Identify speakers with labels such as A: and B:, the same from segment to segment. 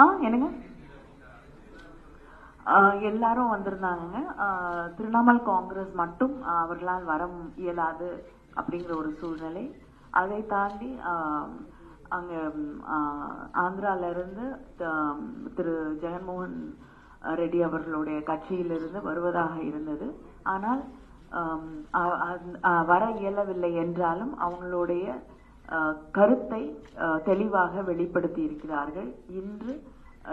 A: ஆ என்னங்க? எல்லாரும் வந்திருந்தாங்க திரிணாமுல் காங்கிரஸ் மட்டும் அவர்களால் வர இயலாது அப்படிங்கிற ஒரு சூழ்நிலை. அதை தாண்டி அங்கே ஆந்திராவிலிருந்து ஆந்திரால இருந்து திரு ஜெகன்மோகன் ரெட்டி அவர்களுடைய கட்சியிலிருந்து வருவதாக இருந்தது. ஆனால் வர இயலவில்லை என்றாலும் அவங்களுடைய கருத்தை தெளிவாக வெளிப்படுத்தி இருக்கிறார்கள் இன்று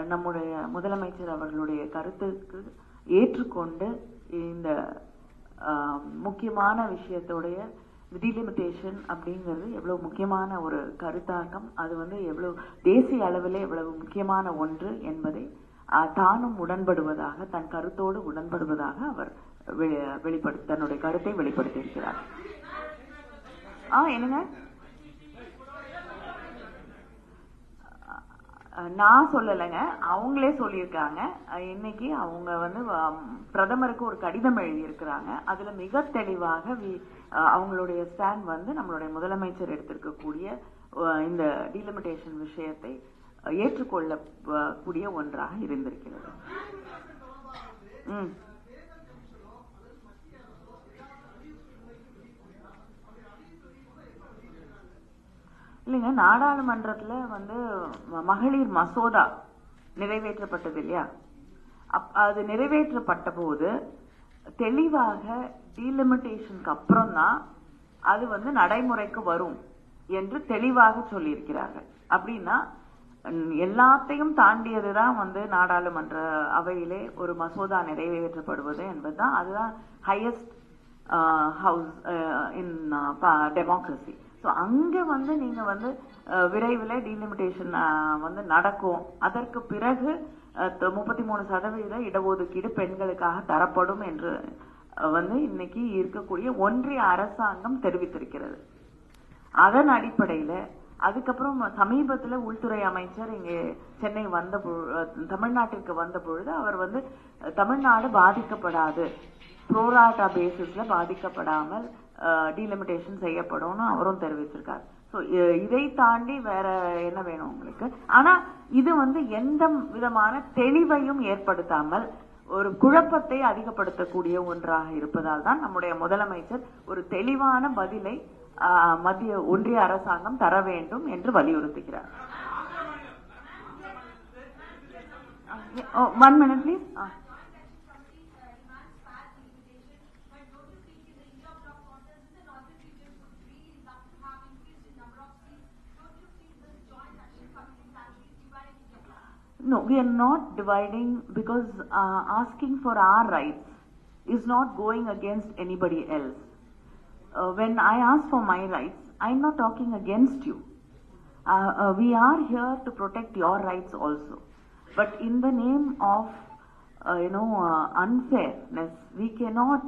A: நம்முடைய முதலமைச்சர் அவர்களுடைய கருத்துக்கு ஏற்றுக்கொண்டு இந்த முக்கியமான விஷயத்துடைய டிலிமிட்டேஷன் அப்படிங்கிறது எவ்வளவு முக்கியமான ஒரு கருத்தாக்கம். அது வந்து எவ்வளவு தேசிய அளவில் எவ்வளவு முக்கியமான ஒன்று என்பதை தானும் உடன்படுவதாக தன் கருத்தோடு உடன்படுவதாக அவர் வெ- தன்னுடைய கருத்தை வெளிப்படுத்தியிருக்கிறார். ஆ என்னங்க? நான் சொல்லலைங்க. அவங்களே சொல்லியிருக்காங்க. இன்னைக்கு அவங்க வந்து பிரதமருக்கு ஒரு கடிதம் எழுதியிருக்கிறாங்க. அதுல மிக தெளிவாக வி- அவங்களுடைய ஸ்டாண்ட் வந்து நம்மளுடைய முதலமைச்சர் எடுத்திருக்கக்கூடிய இந்த டீலிமிட்டேஷன் விஷயத்தை ஏற்றுக்கொள்ள கூடிய ஒன்றாக இருந்திருக்கிறது. ம். இல்லைங்க நாடாளுமன்றத்துல வந்து மகளிர் மசோதா நிறைவேற்றப்பட்டது இல்லையா அப் அது நிறைவேற்றப்பட்ட போது தெளிவாக டீலிமிட்டேஷனுக்கு அப்புறம் தான் அது வந்து நடைமுறைக்கு வரும் என்று தெளிவாக சொல்லியிருக்கிறார்கள். அப்படின்னா எல்லாத்தையும் எல்லாத்தையும் தாண்டியதுதான் வந்து நாடாளுமன்ற அவையிலே ஒரு மசோதா நிறைவேற்றப்படுவது என்பதுதான் அதுதான் highest house in democracy so அங்கே வந்து நீங்கள் வந்து விரைவில் டீலிமிட்டேஷன் வந்து நடக்கும். அதற்கு பிறகு முப்பத்தி மூணு சதவீத இடஒதுக்கீடு பெண்களுக்காக தரப்படும் என்று வந்து இன்னைக்கு இருக்கக்கூடிய ஒன்றிய அரசாங்கம் தெரிவித்திருக்கிறது. அதன் அடிப்படையில் அதுக்கப்புறம் சமீபத்தில் உள்துறை அமைச்சர் இங்கே சென்னை வந்த தமிழ்நாட்டிற்கு வந்த பொழுது அவர் வந்து தமிழ்நாடு பாதிக்கப்படாது. ப்ரோராட்டா பேசிஸில் பாதிக்கப்படாமல் டீலிமிட்டேஷன் செய்யப்படும்னு அவரும் தெரிவிச்சிருக்காரு. ஸோ இதை தாண்டி வேற என்ன வேணும் உங்களுக்கு? ஆனா இது வந்து எந்த விதமான தெளிவையும் ஏற்படுத்தாமல் ஒரு குழப்பத்தை அதிகப்படுத்தக்கூடிய ஒன்றாக இருப்பதால் தான் நம்முடைய முதலமைச்சர் ஒரு தெளிவான பதிலை மத்திய ஒன்றிய அரசாங்கம் தர வேண்டும் என்று வலியுறுத்துகிறார். One minute please No, we are not dividing because uh, asking for our rights is not going against anybody else. Uh, when I ask for my rights, I'm not talking against you. Uh, uh, we are here to protect your rights also. But in the name of, uh, you know, uh, unfairness, we cannot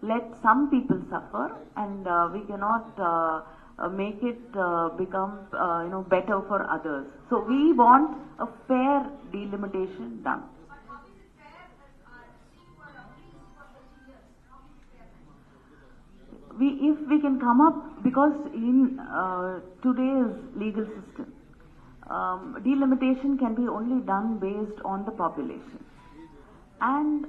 A: let some people suffer and we cannot uh, make it uh, become, uh, you know, better for others. So we want a fair delimitation done. we if we can come up because in uh, today's legal system um, delimitation can be only done based on the population and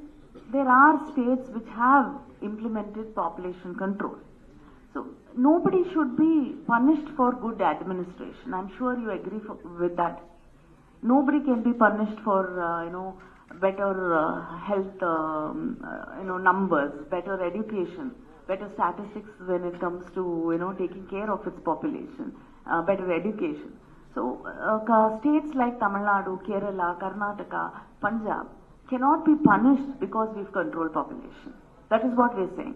A: there are states which have implemented population control nobody should be punished for good administration. I'm sure you agree for, with that. Nobody can be punished for uh, you know better uh, health um, uh, you know numbers better education better statistics when it comes to you know taking care of its population uh, better education. So uh, states like tamil nadu kerala karnataka punjab cannot be punished because we've controlled population. That is what we're saying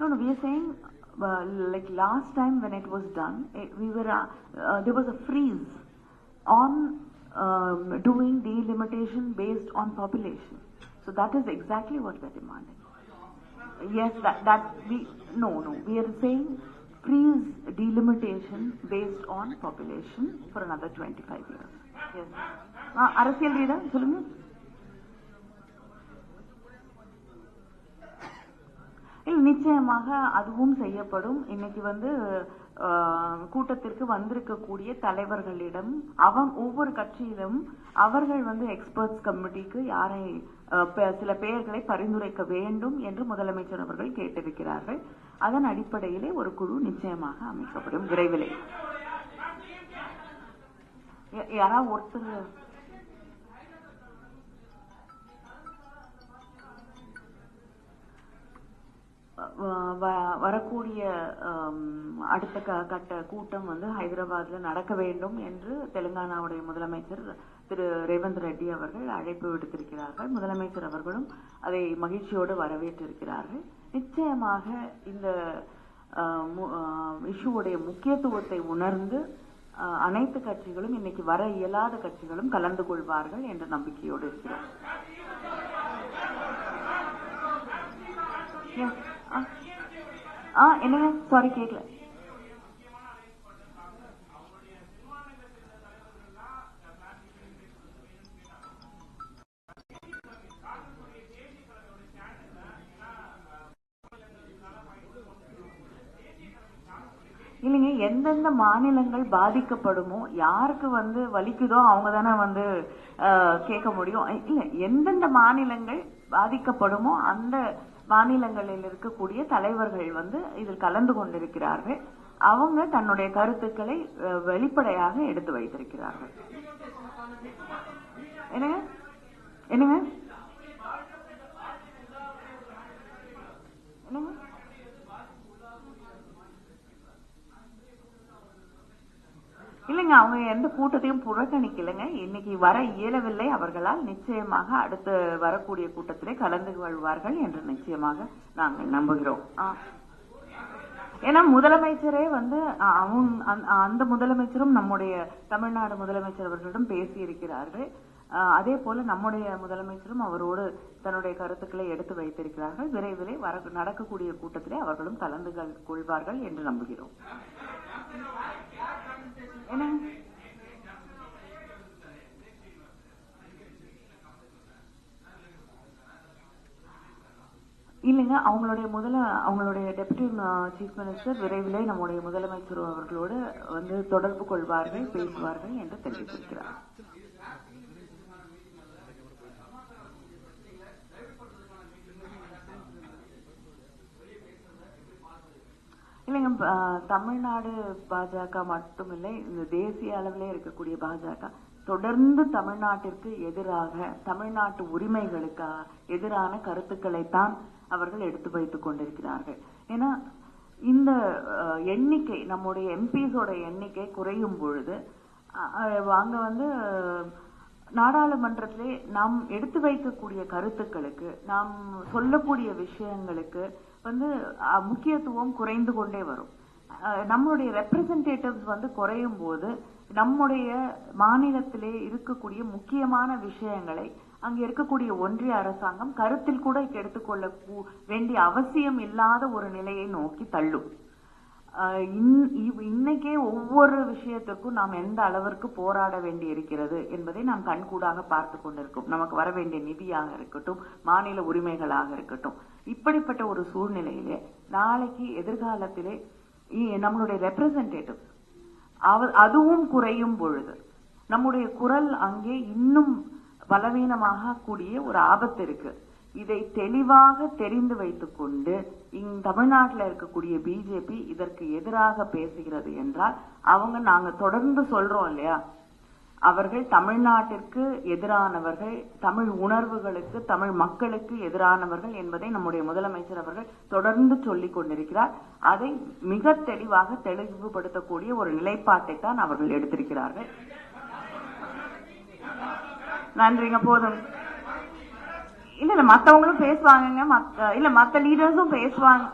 A: No, no, we are saying, uh, like last time when it was done, it, we were, uh, uh, there was a freeze on um, doing delimitation based on population. So that is exactly what we're demanding. Yes, that, that we, no, no, we are saying freeze delimitation based on population for another 25 years. Yes. Uh, அரசியல் reader சொல்லுங்க நிச்சயமாக அதுவும் செய்யப்படும். இன்னைக்கு வந்து கூட்டத்திற்கு வந்திருக்கக்கூடிய தலைவர்களிடம் அவன் ஒவ்வொரு கட்சியிலும் அவர்கள் வந்து எக்ஸ்பர்ட்ஸ் கமிட்டிக்கு யாரை சில பெயர்களை பரிந்துரைக்க வேண்டும் என்று முதலமைச்சர் அவர்கள் கேட்டிருக்கிறார்கள். அதன் அடிப்படையிலே ஒரு குழு நிச்சயமாக அமைக்கப்படும். விரைவிலே. யா- யாராவது ஒருத்தர்? வரக்கூடிய அடுத்த க- கட்ட கூட்டம் வந்து ஹைதராபாத்ல நடக்க வேண்டும் என்று தெலுங்கானாவுடைய முதலமைச்சர் திரு ரேவந்த் ரெட்டி அவர்கள் அழைப்பு விடுத்திருக்கிறார்கள். முதலமைச்சர் அவர்களும் அதை மகிழ்ச்சியோடு வரவேற்றிருக்கிறார்கள். நிச்சயமாக இந்த இஷ்யூவுடைய முக்கியத்துவத்தை உணர்ந்து அனைத்து கட்சிகளும் இன்னைக்கு வர இயலாத கட்சிகளும் கலந்து கொள்வார்கள் என்ற நம்பிக்கையோடு இருக்கிறார். ஆ. என்னங்க சாரி கேட்கல இல்லைங்க எந்தெந்த மாநிலங்கள் பாதிக்கப்படுமோ யாருக்கு வந்து வலிக்குதோ அவங்க தானே வந்து கேட்க முடியும் இல்ல எந்தெந்த மாநிலங்கள் பாதிக்கப்படுமோ அந்த மாநிலங்களில் இருக்கக்கூடிய தலைவர்கள் வந்து இதில் கலந்து கொண்டிருக்கிறார்கள். அவங்க தன்னுடைய கருத்துக்களை வெளிப்படையாக எடுத்து வைத்திருக்கிறார்கள். என்னங்க என்னங்க என்னங்க இல்லைங்க அவங்க எந்த கூட்டத்தையும் புறக்கணிக்கலைங்க. இன்னைக்கு வர இயலவில்லை. அவர்களால் நிச்சயமாக அடுத்து வரக்கூடிய கூட்டத்திலே கலந்து கொள்வார்கள் என்று நிச்சயமாக நாங்கள் நம்புகிறோம். ஏன்னா முதலமைச்சரே வந்து அவங்க அந்த- அந்த முதலமைச்சரும் நம்முடைய தமிழ்நாடு முதலமைச்சர் அவர்களிடம் பேசி இருக்கிறார்கள் அதே போல நம்முடைய முதலமைச்சரும் அவரோடு தன்னுடைய கருத்துக்களை எடுத்து வைத்திருக்கிறார்கள். விரைவிலே வர நடக்கக்கூடிய கூட்டத்திலே அவர்களும் கலந்து கொள்வார்கள் என்று நம்புகிறோம். ஆனா இல்லைங்க அவங்களுடைய முதல அவங்களுடைய டெபுட்டி சீஃப் மினிஸ்டர் விரைவிலே நம்முடைய முதலமைச்சர் அவர்களோடு வந்து தொடர்பு கொள்வார்கள் பேசுவார்கள் என்று தெரிவித்திருக்கிறார் இல்லைங்க ப- தமிழ்நாடு பாஜக மட்டுமில்லை இந்த தேசிய அளவிலே இருக்கக்கூடிய பாஜக. தொடர்ந்து தமிழ்நாட்டிற்கு எதிராக தமிழ்நாட்டு உரிமைகளுக்காக எதிரான கருத்துக்களைத்தான் அவர்கள் எடுத்து வைத்துக் கொண்டிருக்கிறார்கள். ஏன்னா இந்த எண்ணிக்கை நம்முடைய எம்பிஸோட எண்ணிக்கை குறையும் பொழுது அங்க வந்து நாடாளுமன்றத்திலே நாம் எடுத்து வைக்கக்கூடிய கருத்துக்களுக்கு நாம் சொல்லக்கூடிய விஷயங்களுக்கு வந்து முக்கியத்துவம் குறைந்து கொண்டே வரும். நம்மளுடைய ரெப்ரசன்டேட்டிவ்ஸ் வந்து குறையும் போது நம்முடைய மாநிலத்திலே இருக்கக்கூடிய முக்கியமான விஷயங்களை அங்கே இருக்கக்கூடிய ஒன்றிய அரசாங்கம் கருத்தில் கூட எடுத்துக்கொள்ள கூ- வேண்டிய அவசியம் இல்லாத ஒரு நிலையை நோக்கி தள்ளும். இன்னைக்கே ஒவ்வொரு விஷயத்திற்கும் நாம் எந்த அளவிற்கு போராட வேண்டி இருக்கிறது என்பதை நாம் கண்கூடாக பார்த்து கொண்டிருக்கோம். நமக்கு வர வேண்டிய நிதியாக இருக்கட்டும் மாநில உரிமைகளாக இருக்கட்டும். இப்படிப்பட்ட ஒரு சூழ்நிலையிலே நாளைக்கு எதிர்காலத்திலே இ- நம்மளுடைய ரெப்ரசன்டேட்டிவ் அதுவும் குறையும் பொழுது நம்முடைய குரல் அங்கே இன்னும் பலவீனமாக கூடிய ஒரு ஆபத்து இருக்கு. இதை தெளிவாக தெரிந்து வைத்துக்கொண்டு இங் தமிழ்நாட்டில் இருக்கக்கூடிய பிஜேபி இதற்கு எதிராக பேசுகிறது என்றால் அவங்க நாங்க தொடர்ந்து சொல்றோம் இல்லையா? அவர்கள் தமிழ்நாட்டிற்கு எதிரானவர்கள் தமிழ் உணர்வுகளுக்கு தமிழ் மக்களுக்கு எதிரானவர்கள் என்பதை நம்முடைய முதலமைச்சர் அவர்கள் தொடர்ந்து சொல்லிக் கொண்டிருக்கிறார். அதை மிக தெளிவாக தெளிவுபடுத்தக்கூடிய ஒரு நிலைப்பாட்டை தான் அவர்கள் எடுத்திருக்கிறார்கள். நன்றிங்க போதும். இல்ல இல்ல மத்தவங்களும் பேசுவாங்க மத்த இல்ல மத்த லீடர்ஸும் பேசுவாங்க.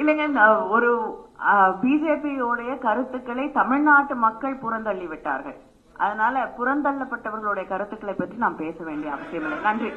A: இல்லைங்க இந்த ஒரு பிஜேபியோடைய கருத்துக்களை தமிழ்நாட்டு மக்கள் புறந்தள்ளி விட்டார்கள் அதனால புறந்தள்ளப்பட்டவர்களுடைய கருத்துக்களை பற்றி நாம் பேச வேண்டிய அவசியம் இல்லை நன்றி.